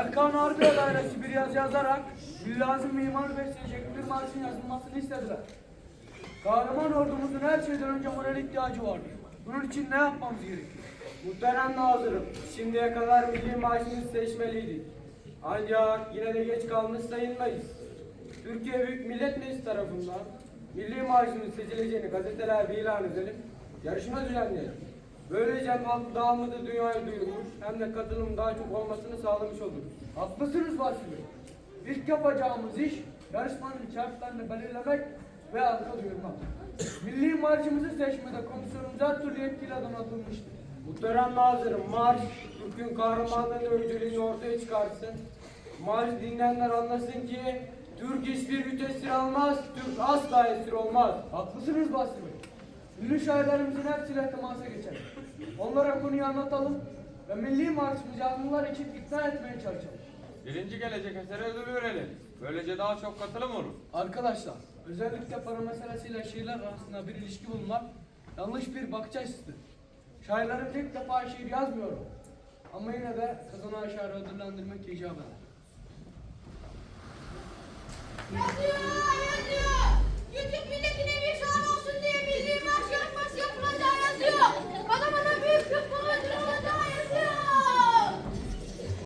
Erkan Harbiye Dairesi bir yazı yazarak Millazım Mimar besleyecek bir marşın yazılmasını istediler. Kahraman ordumuzun her şeyden önce moral ihtiyacı vardı. Bunun için ne yapmamız gerekiyor? Muhterem Nazırım, şimdiye kadar milli marşımızı seçmeliydik. Ancak yine de geç kalmış sayılmayız. Türkiye Büyük Millet Meclisi tarafından milli marşımız seçileceğini gazetelerde ilan edelim, yarışma düzenleyelim. Böylece hem mutlu dünyaya duyurmuş hem de katılım daha çok olmasını sağlamış oluruz. Haklısınız Bey. İlk yapacağımız iş yarışmanın şartlarını belirlemek ve halka duyurmak. Milli marşımızı seçmede komisyonumuz her türlü yetkili adım atılmıştır. Muhterem Nazırım, marş Türk'ün kahramanlığını önceliğini ortaya çıkarsın. Marş dinleyenler anlasın ki Türk hiçbir güç esir almaz, Türk asla esir olmaz. Haklısınız Basri. Ünlü şairlerimizin hepsiyle temasa geçelim. Onlara konuyu anlatalım ve milli marşımızı yazmalar için ikna etmeye çalışalım. Birinci gelecek esere ödül verelim. Böylece daha çok katılım olur. Arkadaşlar, özellikle para meselesiyle şiirler arasında bir ilişki bulmak yanlış bir bakış açısıdır. Şairlerim ilk defa şiir yazmıyorum. Ama yine de kazanan şairi ödüllendirmek icap eder. Yazıyor.